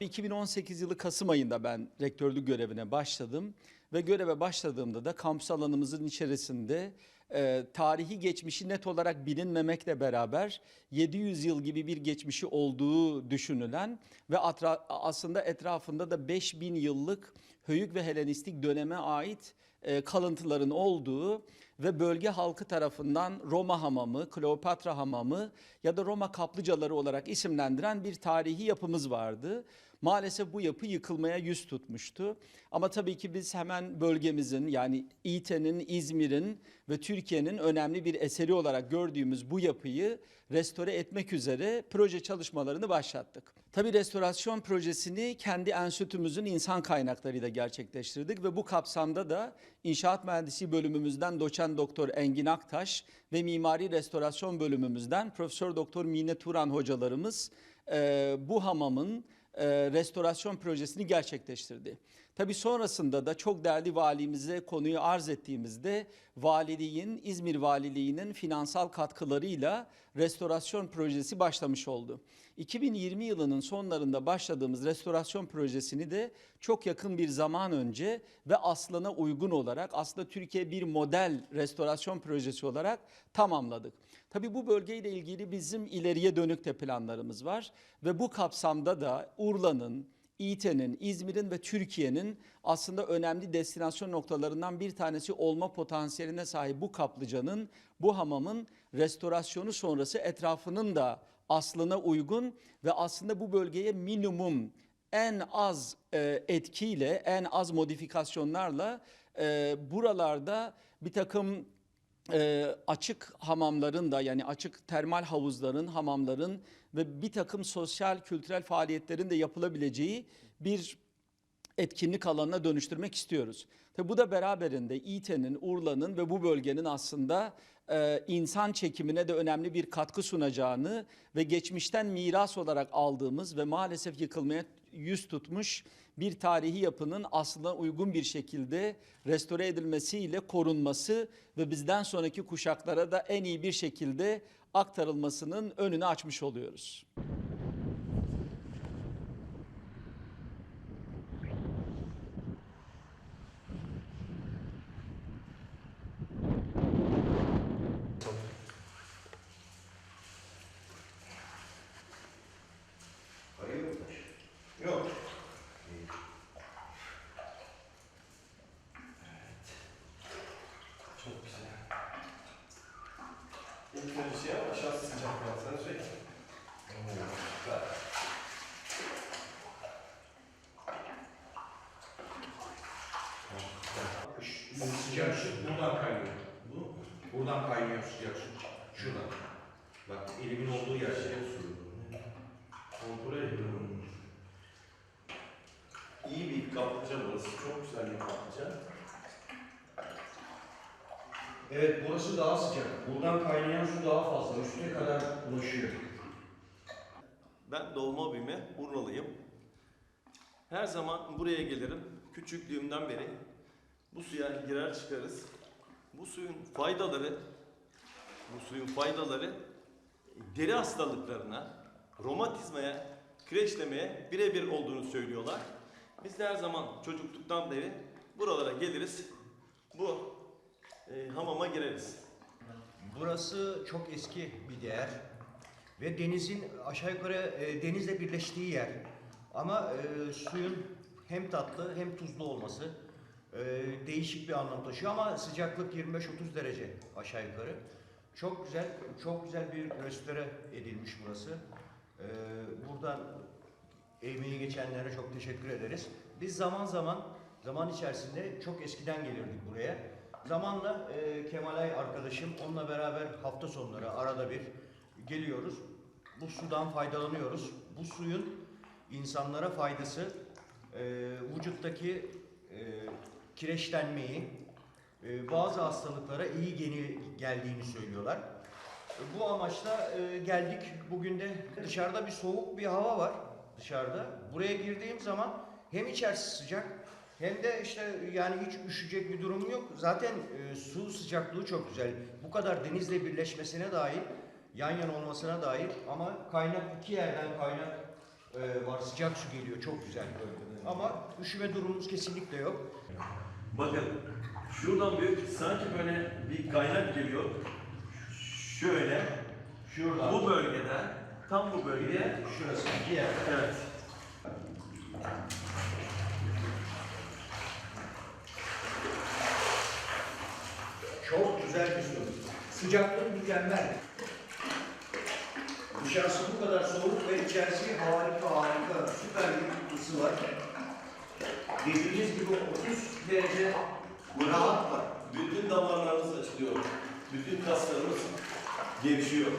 2018 yılı Kasım ayında ben rektörlük görevine başladım ve göreve başladığımda da kampüs alanımızın içerisinde e, tarihi geçmişi net olarak bilinmemekle beraber 700 yıl gibi bir geçmişi olduğu düşünülen ve aslında etrafında da 5000 yıllık Höyük ve Helenistik döneme ait e, kalıntıların olduğu ve bölge halkı tarafından Roma hamamı, Kleopatra hamamı ya da Roma kaplıcaları olarak isimlendiren bir tarihi yapımız vardı. Maalesef bu yapı yıkılmaya yüz tutmuştu. Ama tabii ki biz hemen bölgemizin yani İT'nin, İzmir'in ve Türkiye'nin önemli bir eseri olarak gördüğümüz bu yapıyı restore etmek üzere proje çalışmalarını başlattık. Tabii restorasyon projesini kendi enstitümüzün insan kaynaklarıyla gerçekleştirdik ve bu kapsamda da İnşaat Mühendisliği bölümümüzden doçent doktor Engin Aktaş ve Mimari Restorasyon bölümümüzden Profesör Doktor Mine Turan hocalarımız e, bu hamamın e, restorasyon projesini gerçekleştirdi. Tabii sonrasında da çok değerli valimize konuyu arz ettiğimizde valiliğin, İzmir Valiliği'nin finansal katkılarıyla restorasyon projesi başlamış oldu. 2020 yılının sonlarında başladığımız restorasyon projesini de çok yakın bir zaman önce ve aslına uygun olarak aslında Türkiye bir model restorasyon projesi olarak tamamladık. Tabii bu bölgeyle ilgili bizim ileriye dönük de planlarımız var ve bu kapsamda da Urla'nın, İT'nin, İzmir'in ve Türkiye'nin aslında önemli destinasyon noktalarından bir tanesi olma potansiyeline sahip bu kaplıcanın, bu hamamın restorasyonu sonrası etrafının da aslına uygun ve aslında bu bölgeye minimum en az e, etkiyle, en az modifikasyonlarla e, buralarda bir takım e, açık hamamların da yani açık termal havuzların, hamamların ve bir takım sosyal kültürel faaliyetlerin de yapılabileceği bir etkinlik alanına dönüştürmek istiyoruz. Tabi bu da beraberinde İT'nin, Urla'nın ve bu bölgenin aslında e, insan çekimine de önemli bir katkı sunacağını ve geçmişten miras olarak aldığımız ve maalesef yıkılmaya yüz tutmuş bir tarihi yapının aslında uygun bir şekilde restore edilmesiyle korunması ve bizden sonraki kuşaklara da en iyi bir şekilde aktarılmasının önünü açmış oluyoruz. Hayır mı? Yok. Çok güzel. İlk şey yap, aşağısı sıcak söyle. Oo, süper. Bu sıcak su buradan kaynıyor. Bu buradan kaynıyor sıcak su. Şuradan. Bak elimin olduğu yer şey su. Kontrol ediyorum. İyi bir kaplıca burası. Çok güzel bir kaplıca. Evet burası daha sıcak. Buradan kaynayan su daha fazla. Üstüne kadar ulaşıyor. Ben doğma büyüme Urlalıyım. Her zaman buraya gelirim. Küçüklüğümden beri bu suya girer çıkarız. Bu suyun faydaları, bu suyun faydaları deri hastalıklarına, romatizmaya, kireçlemeye birebir olduğunu söylüyorlar. Biz de her zaman çocukluktan beri buralara geliriz. Bu e, hamama gireriz. Burası çok eski bir değer ve denizin aşağı yukarı e, denizle birleştiği yer. Ama e, suyun hem tatlı hem tuzlu olması e, değişik bir anlam taşıyor ama sıcaklık 25-30 derece aşağı yukarı. Çok güzel, çok güzel bir restore edilmiş burası. E, buradan emeği geçenlere çok teşekkür ederiz. Biz zaman zaman zaman içerisinde çok eskiden gelirdik buraya. Zamanla e, Kemalay arkadaşım onunla beraber hafta sonları arada bir geliyoruz. Bu sudan faydalanıyoruz. Bu suyun insanlara faydası e, vücuttaki e, kireçlenmeyi, e, bazı hastalıklara iyi geni, geldiğini söylüyorlar. E, Bu amaçla e, geldik. Bugün de dışarıda bir soğuk bir hava var dışarıda. Buraya girdiğim zaman hem içerisi sıcak hem de işte yani hiç üşüyecek bir durum yok. Zaten e, su sıcaklığı çok güzel. Bu kadar denizle birleşmesine dair, yan yana olmasına dair ama kaynak iki yerden kaynak e, var. Sıcak su geliyor. Çok güzel. Ama üşüme durumumuz kesinlikle yok. Bakın şuradan bir sanki böyle bir kaynak geliyor. Şöyle. Şuradan. Bu bölgeden, tam bu bölgeye. Şurası iki yer. Evet. Çok güzel bir su. Sıcaklık mükemmel. Dışarısı bu kadar soğuk ve içerisi harika harika süper bir ısı var. Dediğiniz gibi 30 derece rahat var. Bütün damarlarımız açılıyor. Bütün kaslarımız gevşiyor.